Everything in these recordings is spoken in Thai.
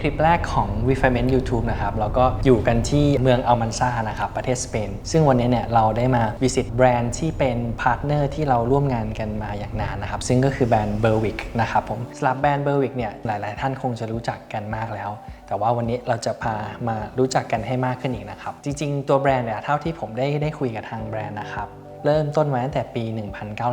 คลิปแรกของ r e f i m e n t YouTube นะครับแล้วก็อยู่กันที่เมืองอัลมันซานะครับประเทศสเปน ซึ่งวันนี้เนี่ยเราได้มา visit แบรนด์ที่เป็นพาร์ทเนอร์ที่เราร่วมงานกันมาอย่างนานนะครับ ซึ่งก็คือแบรนด์ Berwick นะครับผมสำหรับแบรนด์ Berwick เนี่ยหลาย ๆ ท่านคงจะรู้จักกันมากแล้ว แต่ว่าวันนี้เราจะพามารู้จักกันให้มากขึ้นอีกนะครับ จริง ๆ ตัวแบรนด์เนี่ยเท่าที่ผมได้ได้คุยกับทางแบรนด์นะครับเริ่มต้นมาตั้งแต่ปี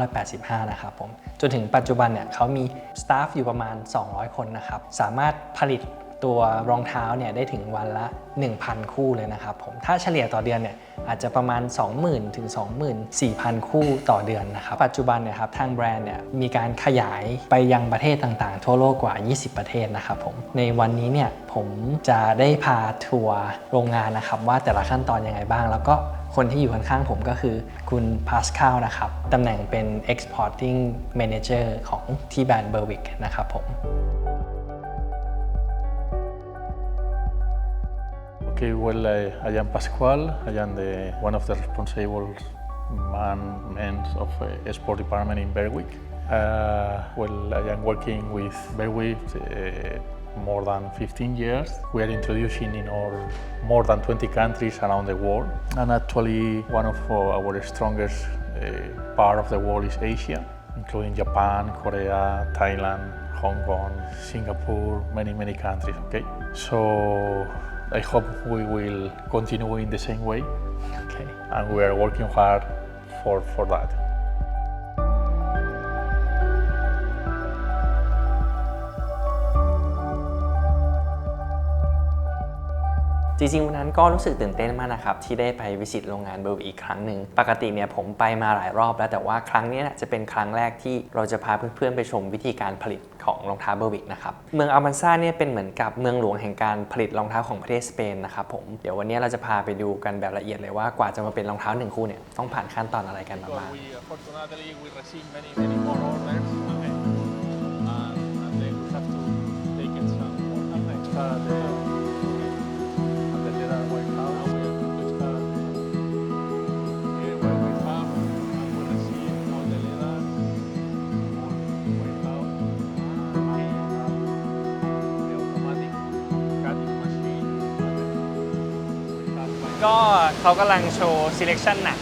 1985 นะครับผม จนถึงปัจจุบันเนี่ยเขามีสตาฟอยู่ประมาณ 200 คนนะครับ สามารถผลิต ตัวรองเท้าเนี่ยได้ถึงวันละ 1,000 คู่เลยนะครับผมถ้าเฉลี่ยต่อเดือนเนี่ยอาจจะประมาณ 20,000 ถึง 24,000 คู่ต่อเดือนนะครับ ปัจจุบันเนี่ยครับทางแบรนด์เนี่ยมีการขยายไปยังประเทศต่างๆ ทั่วโลกกว่า 20 ประเทศนะครับผมในวันนี้เนี่ยผมจะได้พาทัวร์โรงงานนะครับ ว่าแต่ละขั้นตอนยังไงบ้าง แล้วก็คนที่อยู่ข้างๆผมก็คือคุณพาสคาลนะครับตำแหน่งเป็น Exporting Manager ของที่แบรนด์เบอร์วิกนะครับผม Well, I, am Pascual. I am the, one of the responsible man, men of uh, sport department in Berwick. Uh, well, I am working with Berwick uh, more than 15 years. We are introducing in more than 20 countries around the world. And actually, one of our strongest uh, part of the world is Asia, including Japan, Korea, Thailand, Hong Kong, Singapore, many, many countries. Okay, so I hope we will continue in the same way, โอเค and we are working hard for, for that. จริงๆวันนั้นก็รู้สึกตื่นเต้นมากนะครับ ที่ได้ไปวิสิตโรงงานเบอร์วิกอีกครั้งหนึ่ง ปกติเนี่ยผมไปมาหลายรอบแล้วแต่ว่าครั้งนี้เนี่ยจะเป็นครั้งแรกที่เราจะพาเพื่อนๆไปชมวิธีการผลิต ของรองเท้าเบอร์วิกนะครับ เมืองอัลมันซาเนี่ยเป็นเหมือนกับเมืองหลวงแห่งการผลิตรองเท้าของประเทศสเปนนะครับผม เดี๋ยววันนี้เราจะพาไปดูกันแบบละเอียดเลยว่ากว่าจะมาเป็นรองเท้าหนึ่งคู่เนี่ยต้องผ่านขั้นตอนอะไรกันบ้าง เขากำลังโชว์ selection หนัง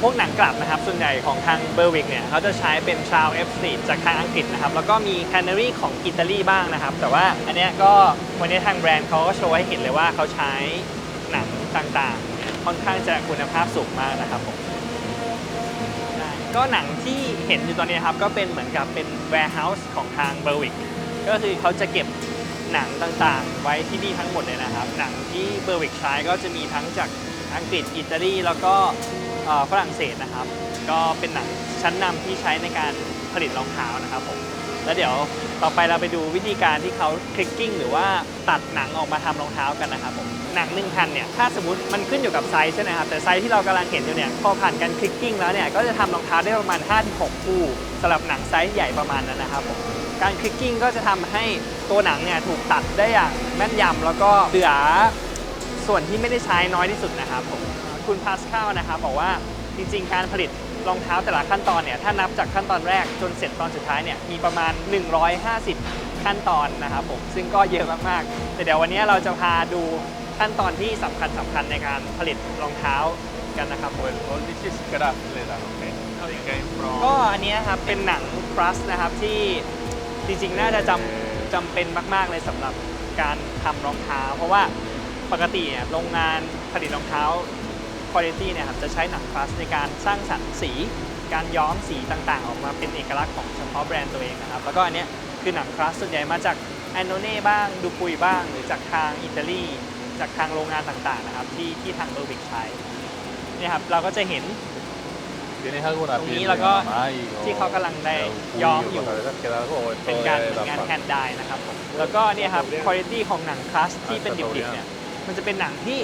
พวกหนังกลับนะครับ ส่วนใหญ่ของทางเบอร์วิกเนี่ยเขาจะใช้เป็นชาว F 4จากทางอังกฤษนะครับ แล้วก็มี Canary ของอิตาลีบ้างนะครับ แต่ว่าอันเนี้ยก็วันนี้ทางแบรนด์เขาก็โชว์ให้เห็นเลยว่าเขาใช้หนังต่างๆ ค่อนข้างจะคุณภาพสูงมากนะครับผมก็หนังที่เห็นอยู่ตอนนี้ครับ ก็เป็นเหมือนกับเป็น warehouse ของทางเบอร์วิกก็คือเขาจะเก็บหนังต่างๆ ไว้ที่นี่ทั้งหมดเลยนะครับ หนังที่เบอร์วิกใช้ก็จะมีทั้งจาก อังกฤษ อิตาลี แล้วก็ฝรั่งเศสนะครับ ก็เป็นหนังชั้นนำที่ใช้ในการผลิตรองเท้านะครับผม แล้วเดี๋ยวต่อไปเราไปดูวิธีการที่เขาคลิกกิ้งหรือว่าตัดหนังออกมาทำรองเท้ากันนะครับผม หนังหนึ่งพันเนี่ย ถ้าสมมติมันขึ้นอยู่กับไซส์ใช่ไหมครับ แต่ไซส์ที่เรากำลังเห็นอยู่เนี่ยพอผ่านการคลิกกิ้งแล้วเนี่ย ก็จะทำรองเท้าได้ประมาณ 5-6 คู่สำหรับหนังไซส์ใหญ่ประมาณนั้นนะครับผมการคลิกกิ้งก็จะทำให้ตัวหนังเนี่ยถูกตัดได้อย่างแม่นยำแล้วก็เหลือ ส่วนที่ไม่ได้ใช้น้อยที่สุดนะครับผมคุณพาสคาลนะครับบอกว่าจริงๆ การผลิตรองเท้าแต่ละขั้นตอนเนี่ยถ้านับจากขั้นตอนแรกจนเสร็จตอนสุดท้ายเนี่ยมีประมาณ 150 ขั้นตอนนะครับผมซึ่งก็เยอะมากๆ แต่เดี๋ยววันนี้เราจะพาดูขั้นตอนที่สำคัญสำคัญในการผลิตรองเท้ากันนะครับผม Well, all this is craft leather, okay? It came from ก็อันนี้นะครับเป็นหนังครัสนะครับที่จริงๆ น่าจะจำจำเป็นมาก ๆ เลยสำหรับการทำรองเท้า เพราะว่า ปกติเนี่ยโรงงานผลิตรองเท้าคุณภาพเนี่ยครับจะใช้หนังครัสในการสร้างสรรค์สี การย้อมสีต่างๆ ออกมาเป็นเอกลักษณ์ของเฉพาะแบรนด์ตัวเองนะครับ แล้วก็อันเนี้ยคือหนังครัสส่วนใหญ่มาจากแอนโนเน่บ้างดูปุยบ้าง หรือจากทางอิตาลีจากทางโรงงานต่างๆนะครับที่ที่ทางเบอร์วิกใช้เนี่ยครับเราก็จะเห็น ¿Tienes alguna Tong piel y de la co- mamá y, o, ที่เขากำลังได้ o cuy ย้อม o อยู่ cosas de esas? ¿Queda algo o es เป็น todo การ de เป็น la งาน fábrica? แฮนด์ไดนะครับผมแล้วก็เนี่ยครับคุณภาพของหนังคลาสที่เป็นดิบๆเนี่ย มันจะเป็นหนังที่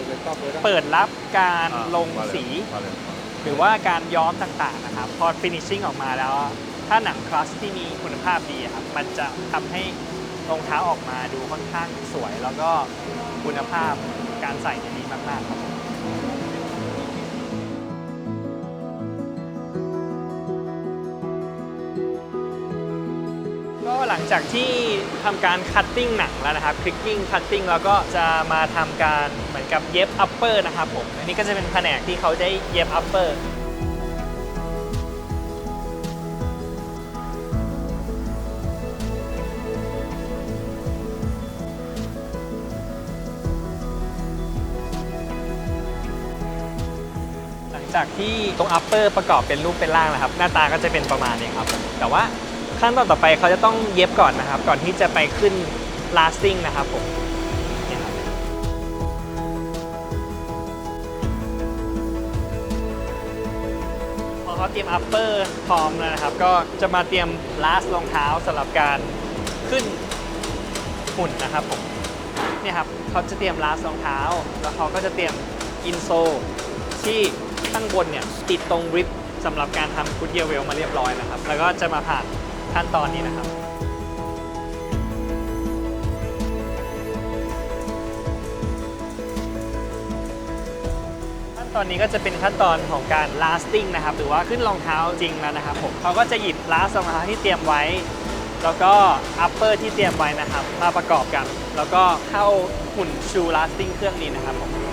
เปิดรับการ Ah, ลง vale, สี vale. หรือว่าการย้อมต่างๆนะครับ พอฟินิชชิ่งออกมาแล้ว ถ้าหนังคลาสที่มีคุณภาพดีอะครับมันจะทำให้รองเท้าออกมาดูค่อนข้างสวย แล้วก็คุณภาพการใส่เนี่ยดีมากๆครับ ลังจากที่ทำการคัตติ้งหนังแล้วนะครับคลิกกิ้งคัตติ้งแล้วก็จะมาทำการเหมือนกับเย็บอัปเปอร์นะครับผม อันนี้ก็จะเป็นแผนกที่เขาได้เย็บอัปเปอร์หลังจากที่ตรงอัปเปอร์ประกอบเป็นรูปเป็นร่างนะครับ หน้าตาก็จะเป็นประมาณนี้ครับ แต่ว่า ขั้นตอนต่อไปเขาจะต้องเย็บก่อนนะครับ ก่อนที่จะไปขึ้น lasting นะครับผมพอเขาเตรียม upper พร้อมแล้วนะครับ ก็จะมาเตรียม last รองเท้าสำหรับการขึ้นหุ่นนะครับผมเนี่ยครับเขาจะเตรียมลาสรองเท้า แล้วเขาก็จะเตรียมอินโซที่ข้างบนเนี่ยติดตรงริบสำหรับการทำฟุตเยเวลมาเรียบร้อยนะครับ แล้วก็จะมาผ่าน ขั้นตอนนี้นะครับ ขั้นตอนนี้ก็จะเป็นขั้นตอนของการ lasting นะครับ หรือว่าขึ้นรองเท้าจริงแล้วนะครับผมเขาก็จะหยิบ last รองเท้าที่เตรียมไว้ แล้วก็ upper ที่เตรียมไว้นะครับ มาประกอบกัน แล้วก็เข้าหุ่น shoe lasting เครื่องนี้นะครับผม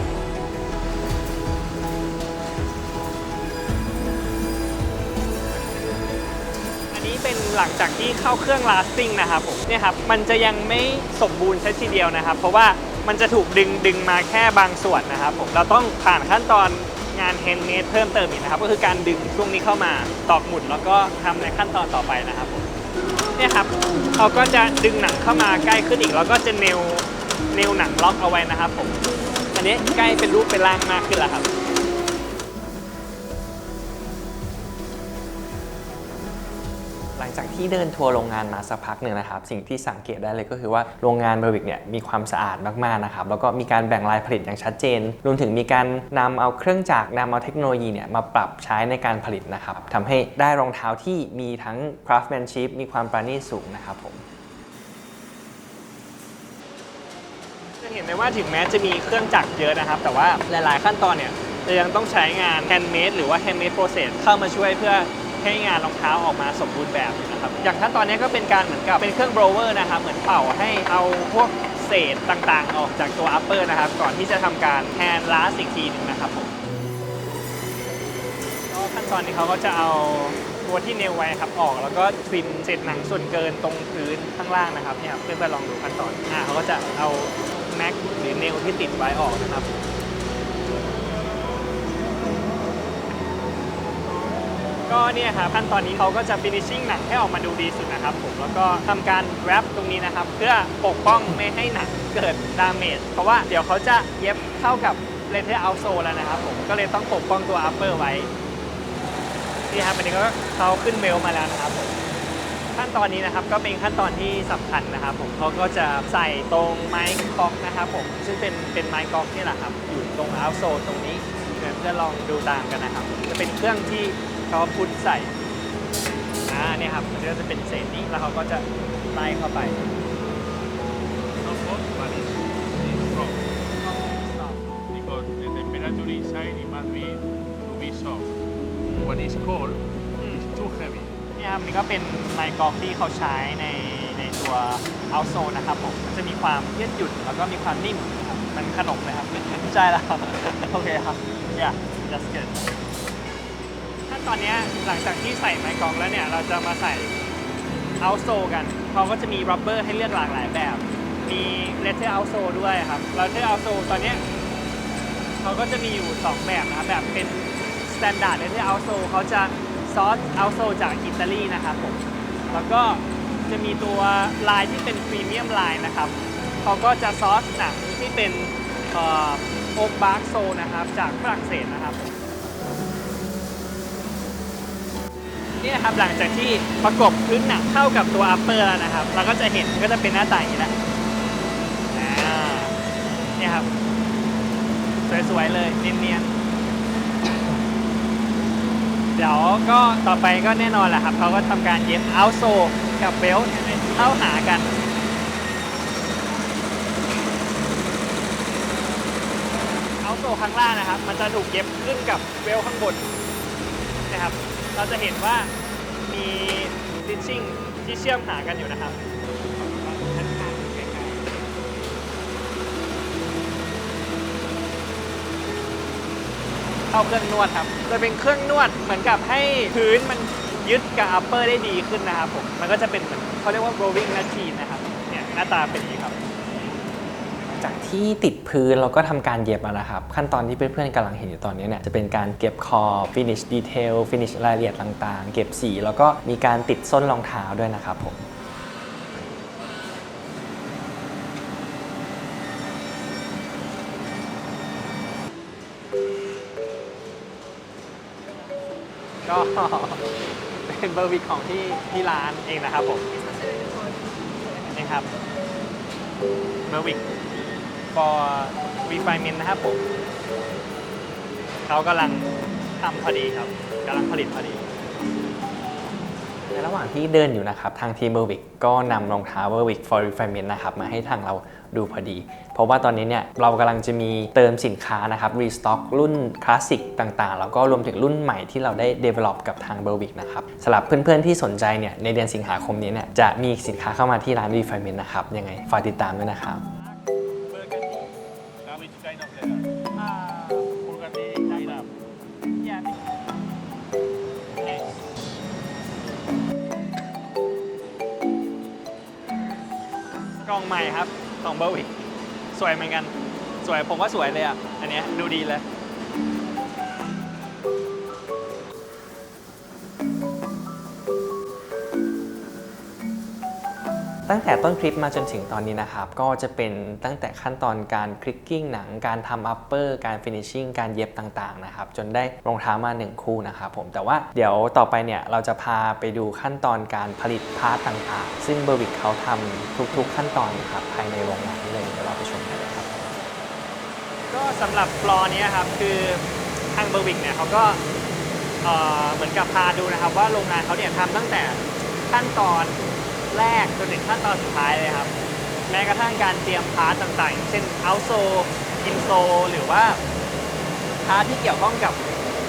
หลังจากที่เข้าเครื่อง lasting นะครับผมเนี่ยครับมันจะยังไม่สมบูรณ์ซะทีเดียวนะครับ เพราะว่ามันจะถูกดึงดึงมาแค่บางส่วนนะครับผมเราต้องผ่านขั้นตอนงาน handmade เพิ่มเติมอีกนะครับ ก็คือการดึงช่วงนี้เข้ามาตอกหมุดแล้วก็ทำในขั้นตอนต่อไปนะครับผมเนี่ยครับเขาก็จะดึงหนังเข้ามาใกล้ขึ้นอีก แล้วก็จะเนวเนวหนังล็อกเอาไว้นะครับผมอันนี้ใกล้เป็นรูปเป็นร่างมากขึ้นแล้วครับ จากที่เดินทัวร์โรงงานมาสักพักหนึ่งนะครับ สิ่งที่สังเกตได้เลยก็คือว่าโรงงานเบอร์วิกเนี่ยมีความสะอาดมากๆนะครับ แล้วก็มีการแบ่งลายผลิตอย่างชัดเจน รวมถึงมีการนำเอาเครื่องจักรนำเอาเทคโนโลยีเนี่ยมาปรับใช้ในการผลิตนะครับทำให้ได้รองเท้าที่มีทั้ง craftsmanship มีความประณีตสูงนะครับผมจะเห็นได้ว่าถึงแม้จะมีเครื่องจักรเยอะนะครับ แต่ว่าหลาย ๆ ขั้นตอนเนี่ยจะยังต้องใช้งาน handmade หรือว่า handmade process เข้ามาช่วยเพื่อ ให้งานรองเท้าออกมาสมบูรณ์แบบอยู่นะครับ อย่างขั้นตอนนี้ก็เป็นการเหมือนกับเป็นเครื่อง blower นะครับ เหมือนเป่าให้เอาพวกเศษต่างๆ ออกจากตัว upper นะครับ ก่อนที่จะทำการ hand last อีกทีหนึงนะครับผมขั้นตอนนี้เขาก็จะเอาตัวที่เนวไว้ครับออก แล้วก็ทริมเศษหนังส่วนเกินตรงพื้นข้างล่างนะครับเนี่ยเพื่อนๆลองดูขั้นตอนอ่าเขาก็จะเอาแม็กหรือเนลที่ติดไว้ออกนะครับ ก็เนี่ยครับขั้นตอนนี้เขาก็จะ finishing หนังให้ออกมาดูดีสุดนะครับผมแล้วก็ทำการแรปตรงนี้นะครับ เพื่อปกป้องไม่ให้หนังเกิดดาเมจเพราะว่าเดี๋ยวเขาจะเย็บเข้ากับเลเทอร์เอาโซแล้วนะครับผมก็เลยต้องปกป้องตัว upper ไว้นี่ครับอันนี้ก็เขาขึ้นเมลมาแล้วนะครับผมขั้นตอนนี้นะครับก็เป็นขั้นตอนที่สำคัญนะครับผมเขาก็จะใส่ตรงไม้ก๊อกนะครับผมซึ่งเป็นเป็นไม้ก๊อกนี่แหละครับอยู่ตรงเอาโซตรงนี้เดี๋ยวจะลองดูตามกันนะครับจะเป็นเครื่องที่ เขาพุทใส่อ่าเนี่ยครับมันก็จะเป็นเศษนี้แล้วเขาก็จะไล่เข้าไป Not hot, but it's, it's strong. Because the temperature inside it must be to be soft. When it's cold, it's too heavy. เนี่ยครับนี่ก็เป็นไม้ก๊อกที่เขาใช้ในในตัวเอาโซนะครับผมมันจะมีความยืดหยุ่นแล้วก็มีความนิ่มนะครับมันขนมเลยครับใช่แล้วโอเคครับ yeah that's good ขั้น ตอนนี้หลังจากที่ใส่ไม้กองแล้วเนี่ย เราจะมาใส่เอาโซกันเขาก็จะมีรับเบอร์ให้เลือกหลากหลายแบบ มีเลเทอร์เอาโซด้วยครับเลเทอร์เอาโซตอนนี้เขาก็จะมีอยู่ 2 แบบนะครับแบบเป็น Standard Leather Outsole เขาจะซอส Outsole จากอิตาลีนะครับผมแล้วก็จะมีตัวลายที่เป็นพรีเมียมลายนะครับเขาก็จะซอสหนังที่เป็นโอ๊กบาร์กโซนะครับจากฝรั่งเศสนะครับ นี่นะครับหลังจากที่ประกบพื้นหนังเข้ากับตัวอัปเปอร์แล้วนะครับ เราก็จะเห็นก็จะเป็นหน้าตาอย่างนี้แหละเนี่ยครับ สวยๆเลยเนียนๆเดี๋ยวก็ต่อไปก็แน่นอนแหละครับเขาก็ทำการเย็บเอาโซกับเบลต์เข้าหากันเอาโซข้างล่างนะครับ มันจะถูกเย็บขึ้นกับเบลข้างบนนะครับ เราจะเห็นว่ามีดิชชิ่งที่เชื่อมหากันอยู่นะครับเข้าเครื่องนวดครับ จะเป็นเครื่องนวดเหมือนกับให้พื้นมันยึดกับอัปเปอร์ได้ดีขึ้นนะครับผม มันก็จะเป็นเหมือนเขาเรียกว่า rolling machine นะครับ เนี่ยหน้าตาเป็นอย่างนี้ครับ จากที่ติดพื้นเราก็ทำการเย็บนะครับ ขั้นตอนที่เพื่อนๆกำลังเห็นอยู่ตอนนี้เนี่ยจะเป็นการเก็บขอบ finish detail finish รายละเอียดต่างๆ เก็บสี แล้วก็มีการติดส้นรองเท้าด้วยนะครับผมก็เป็นเบอร์วิกของที่ที่ร้านเองนะครับผมนี่ครับเบอร์วิก for refinement นะครับผมเขากำลังทำพอดีครับกำลังผลิตพอดีในระหว่างที่เดินอยู่นะครับ ทางทีมเบอร์วิกก็นำรองเท้าเบอร์วิก for refinement นะครับมาให้ทางเราดูพอดี เพราะว่าตอนนี้เนี่ยเรากำลังจะมีเติมสินค้านะครับ restock รุ่นคลาสสิกต่างๆ แล้วก็รวมถึงรุ่นใหม่ที่เราได้ develop กับทางเบอร์วิกนะครับสำหรับเพื่อนๆที่สนใจเนี่ยในเดือนสิงหาคมนี้เนี่ยจะมีสินค้าเข้ามาที่ร้าน refinement นะครับยังไงฝากติดตามด้วยนะครับ องใหม่ครับของเบอร์วิกสวยเหมือนกัน สวยผมว่าสวยเลยอะ อันเนี้ยดูดีเลย ตั้งแต่ต้นคลิปมาจนถึงตอนนี้นะครับ ก็จะเป็นตั้งแต่ขั้นตอนการคลิกกิ้งหนัง การทำอัปเปอร์ การฟินิชชิ่ง การเย็บต่างๆนะครับ จนได้รองเท้ามา 1 คู่นะครับผม แต่ว่าเดี๋ยวต่อไปเนี่ยเราจะพาไปดูขั้นตอนการผลิตพาร์ทต่างๆ ซึ่งเบอร์วิกเขาทำทุกๆ ขั้นตอนครับภายในโรงงานนี้เลยเดี๋ยวเราไปชมกันเลยครับ ก็สำหรับฟลอร์นี้ครับคือทางเบอร์วิกเนี่ยเขาก็เอ่อเหมือนกับพาดูนะครับว่าโรงงานเขาเนี่ยทำตั้งแต่ขั้นตอน แรกจนถึงขั้นตอนสุดท้ายเลยครับ แม้กระทั่งการเตรียมพาร์ทต่างๆ เช่นเอาโซอินโซหรือว่าพาร์ทที่เกี่ยวข้องกับ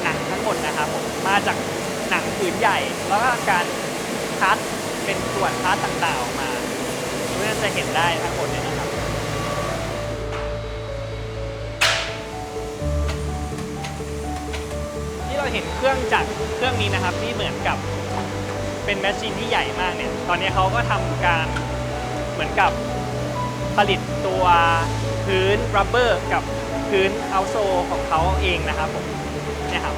หนังทั้งหมดนะครับผมมาจากหนังผืนใหญ่ แล้วก็การคัดเป็นส่วนพาร์ทต่างๆออกมาเพื่อจะเห็นได้ทั้งหมดเลยนะครับที่เราเห็นเครื่องจักรเครื่องนี้นะครับที่เหมือนกับ เป็นแมชชีนที่ใหญ่มากเนี่ย ตอนนี้เขาก็ทำการเหมือนกับผลิตตัวพื้นรับเบอร์กับพื้นเอาโซของเขาเองนะครับผมเนี่ยครับ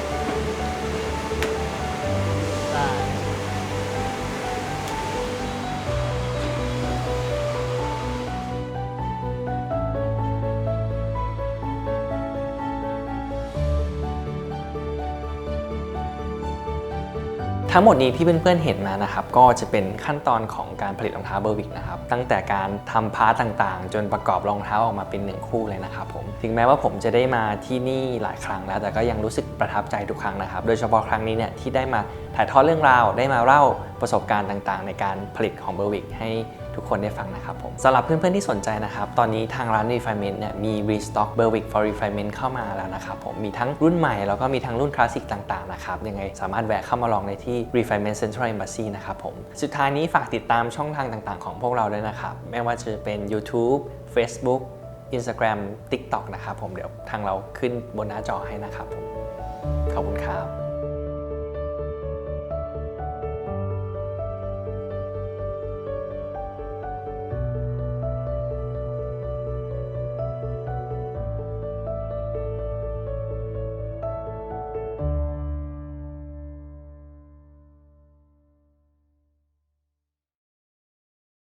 ทั้งหมดนี้ที่เพื่อนๆเห็นมานะครับก็จะเป็นขั้นตอนของการผลิตรองเท้าเบอร์วิกนะครับตั้งแต่การทำพาร์ตต่างๆ จนประกอบรองเท้าออกมาเป็นหนึ่งคู่เลยนะครับผมถึงแม้ว่าผมจะได้มาที่นี่หลายครั้งแล้ว แต่ก็ยังรู้สึกประทับใจทุกครั้งนะครับ โดยเฉพาะครั้งนี้เนี่ยที่ได้มาถ่ายทอดเรื่องราวได้มาเล่าประสบการณ์ต่างๆ ในการผลิตของเบอร์วิกให้ทุกคนได้ฟังนะครับผมสำหรับเพื่อนๆที่สนใจนะครับ ตอนนี้ทางร้าน Refinement เนี่ยมี Restock Berwick for Refinement เข้ามาแล้วนะครับผมมีทั้งรุ่นใหม่แล้วก็มีทั้งรุ่นคลาสสิกต่างๆนะครับยังไงสามารถแวะเข้ามาลองในที่ Refinement Central Embassy นะครับผมสุดท้ายนี้ฝากติดตามช่องทางต่างๆ ของพวกเราด้วยนะครับ ไม่ว่าจะเป็น YouTube Facebook Instagram TikTok นะครับผมเดี๋ยวทางเราขึ้นบนหน้าจอให้นะครับผมขอบคุณครับ